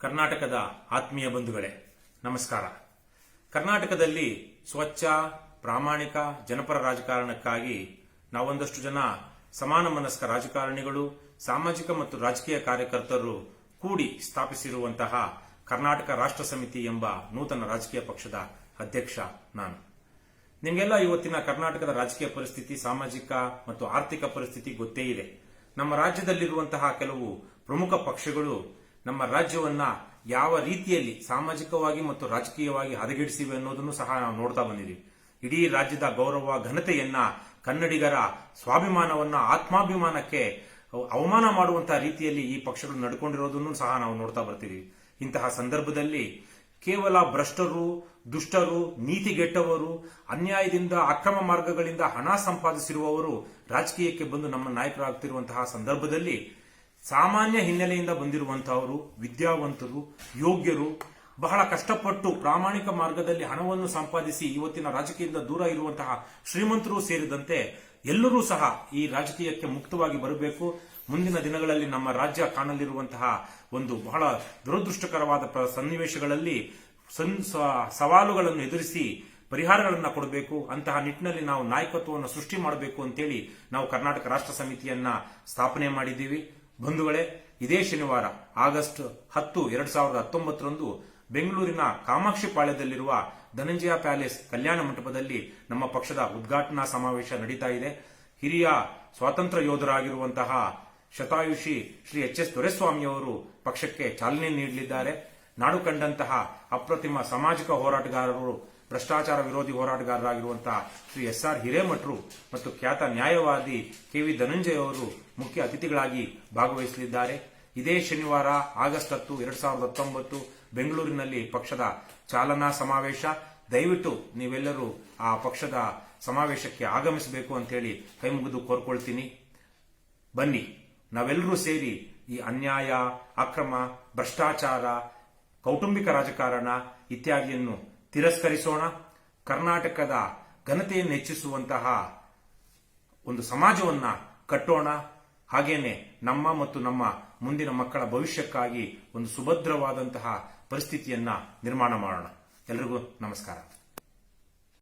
ಕರ್ನಾಟಕದ ಆತ್ಮೀಯ ಬಂಧುಗಳೇ, ನಮಸ್ಕಾರ. ಕರ್ನಾಟಕದಲ್ಲಿ ಸ್ವಚ್ಛ, ಪ್ರಾಮಾಣಿಕ, ಜನಪರ ರಾಜಕಾರಣಕ್ಕಾಗಿ ನಾವೊಂದಷ್ಟು ಜನ ಸಮಾನ ಮನಸ್ಕ ರಾಜಕಾರಣಿಗಳು, ಸಾಮಾಜಿಕ ಮತ್ತು ರಾಜಕೀಯ ಕಾರ್ಯಕರ್ತರು ಕೂಡಿ ಸ್ಥಾಪಿಸಿರುವಂತಹ ಕರ್ನಾಟಕ ರಾಷ್ಟ್ರ ಸಮಿತಿ ಎಂಬ ನೂತನ ರಾಜಕೀಯ ಪಕ್ಷದ ಅಧ್ಯಕ್ಷ ನಾನು. ನಿಮಗೆಲ್ಲ ಇವತ್ತಿನ ಕರ್ನಾಟಕದ ರಾಜಕೀಯ ಪರಿಸ್ಥಿತಿ, ಸಾಮಾಜಿಕ ಮತ್ತು ಆರ್ಥಿಕ ಪರಿಸ್ಥಿತಿ ಗೊತ್ತೇ ಇದೆ. ನಮ್ಮ ರಾಜ್ಯದಲ್ಲಿರುವಂತಹ ಕೆಲವು ಪ್ರಮುಖ ಪಕ್ಷಗಳು ನಮ್ಮ ರಾಜ್ಯವನ್ನ ಯಾವ ರೀತಿಯಲ್ಲಿ ಸಾಮಾಜಿಕವಾಗಿ ಮತ್ತು ರಾಜಕೀಯವಾಗಿ ಹದಗೆಡಿಸಿವೆ ಅನ್ನೋದನ್ನು ಸಹ ನಾವು ನೋಡ್ತಾ ಬಂದಿದ್ದೀವಿ. ಇಡೀ ರಾಜ್ಯದ ಗೌರವ, ಘನತೆಯನ್ನ ಕನ್ನಡಿಗರ ಸ್ವಾಭಿಮಾನವನ್ನ, ಆತ್ಮಾಭಿಮಾನಕ್ಕೆ ಅವಮಾನ ಮಾಡುವಂತಹ ರೀತಿಯಲ್ಲಿ ಈ ಪಕ್ಷಗಳು ನಡ್ಕೊಂಡಿರೋದನ್ನು ಸಹ ನಾವು ನೋಡ್ತಾ ಬರ್ತೀವಿ ಇಂತಹ ಸಂದರ್ಭದಲ್ಲಿ ಕೇವಲ ಭ್ರಷ್ಟರು, ದುಷ್ಟರು, ನೀತಿಗೆಟ್ಟವರು, ಅನ್ಯಾಯದಿಂದ ಅಕ್ರಮ ಮಾರ್ಗಗಳಿಂದ ಹಣ ಸಂಪಾದಿಸಿರುವವರು ರಾಜಕೀಯಕ್ಕೆ ಬಂದು ನಮ್ಮ ನಾಯಕರಾಗ್ತಿರುವಂತಹ ಸಂದರ್ಭದಲ್ಲಿ ಸಾಮಾನ್ಯ ಹಿನ್ನೆಲೆಯಿಂದ ಬಂದಿರುವಂತಹವರು ವಿದ್ಯಾವಂತರು, ಯೋಗ್ಯರು ಬಹಳ ಕಷ್ಟಪಟ್ಟು ಪ್ರಾಮಾಣಿಕ ಮಾರ್ಗದಲ್ಲಿ ಹಣವನ್ನು ಸಂಪಾದಿಸಿ ಇವತ್ತಿನ ರಾಜಕೀಯದಿಂದ ದೂರ ಇರುವಂತಹ ಶ್ರೀಮಂತರು ಸೇರಿದಂತೆ ಎಲ್ಲರೂ ಸಹ ಈ ರಾಜಕೀಯಕ್ಕೆ ಮುಕ್ತವಾಗಿ ಬರಬೇಕು. ಮುಂದಿನ ದಿನಗಳಲ್ಲಿ ನಮ್ಮ ರಾಜ್ಯ ಕಾಣಲಿರುವಂತಹ ಒಂದು ಬಹಳ ದುರದೃಷ್ಟಕರವಾದ ಸನ್ನಿವೇಶಗಳಲ್ಲಿ ಸನ್- ಸವಾಲುಗಳನ್ನು ಎದುರಿಸಿ ಪರಿಹಾರಗಳನ್ನು ಕೊಡಬೇಕು. ಅಂತಹ ನಿಟ್ಟಿನಲ್ಲಿ ನಾವು ನಾಯಕತ್ವವನ್ನು ಸೃಷ್ಟಿ ಮಾಡಬೇಕು ಅಂತೇಳಿ ನಾವು ಕರ್ನಾಟಕ ರಾಷ್ಟ್ರ ಸಮಿತಿಯನ್ನ ಸ್ಥಾಪನೆ ಮಾಡಿದ್ದೀವಿ. ಬಂಧುಗಳೇ, ಇದೇ ಶನಿವಾರ, ಆಗಸ್ಟ್ ಹತ್ತು, ಎರಡ್ ಸಾವಿರದ ಹತ್ತೊಂಬತ್ತರಂದು ಬೆಂಗಳೂರಿನ ಕಾಮಾಕ್ಷಿಪಾಳ್ಯದಲ್ಲಿರುವ ಧನಂಜಯ ಪ್ಯಾಲೇಸ್ ಕಲ್ಯಾಣ ಮಂಟಪದಲ್ಲಿ ನಮ್ಮ ಪಕ್ಷದ ಉದ್ಘಾಟನಾ ಸಮಾವೇಶ ನಡೀತಾ ಇದೆ. ಹಿರಿಯ ಸ್ವಾತಂತ್ರ್ಯ ಯೋಧರಾಗಿರುವಂತಹ ಶತಾಯುಷಿ ಶ್ರೀ ಎಚ್ ಎಸ್ ದೊರೆಸ್ವಾಮಿಯವರು ಪಕ್ಷಕ್ಕೆ ಚಾಲನೆ ನೀಡಲಿದ್ದಾರೆ. ನಾಡು ಕಂಡಂತಹ ಅಪ್ರತಿಮ ಸಾಮಾಜಿಕ ಹೋರಾಟಗಾರರು ಭ್ರಷ್ಟಾಚಾರ ವಿರೋಧಿ ಹೋರಾಟಗಾರರಾಗಿರುವಂತಹ ಶ್ರೀ ಎಸ್ ಆರ್ ಹಿರೇಮಠರು ಮತ್ತು ಖ್ಯಾತ ನ್ಯಾಯವಾದಿ ಕೆ ವಿ ಧನಂಜಯ ಅವರು ಮುಖ್ಯ ಅತಿಥಿಗಳಾಗಿ ಭಾಗವಹಿಸಲಿದ್ದಾರೆ. ಇದೇ ಶನಿವಾರ ಆಗಸ್ಟ್ ಹತ್ತು, ಎರಡ್ ಸಾವಿರದ ಹತ್ತೊಂಬತ್ತು ಬೆಂಗಳೂರಿನಲ್ಲಿ ಪಕ್ಷದ ಚಾಲನಾ ಸಮಾವೇಶ. ದಯವಿಟ್ಟು ನೀವೆಲ್ಲರೂ ಆ ಪಕ್ಷದ ಸಮಾವೇಶಕ್ಕೆ ಆಗಮಿಸಬೇಕು ಅಂತೇಳಿ ಕೈ ಮುಗಿದು ಕೋರ್ಕೊಳ್ತೀನಿ. ಬನ್ನಿ, ನಾವೆಲ್ಲರೂ ಸೇರಿ ಈ ಅನ್ಯಾಯ, ಅಕ್ರಮ, ಭ್ರಷ್ಟಾಚಾರ, ಕೌಟುಂಬಿಕ ರಾಜಕಾರಣ ಇತ್ಯಾದಿಯನ್ನು ತಿರಸ್ಕರಿಸೋಣ. ಕರ್ನಾಟಕದ ಘನತೆಯನ್ನು ಹೆಚ್ಚಿಸುವಂತಹ ಒಂದು ಸಮಾಜವನ್ನ ಕಟ್ಟೋಣ. ಹಾಗೇನೆ ನಮ್ಮ ಮತ್ತು ನಮ್ಮ ಮುಂದಿನ ಮಕ್ಕಳ ಭವಿಷ್ಯಕ್ಕಾಗಿ ಒಂದು ಸುಭದ್ರವಾದಂತಹ ಪರಿಸ್ಥಿತಿಯನ್ನ ನಿರ್ಮಾಣ ಮಾಡೋಣ. ಎಲ್ರಿಗೂ ನಮಸ್ಕಾರ.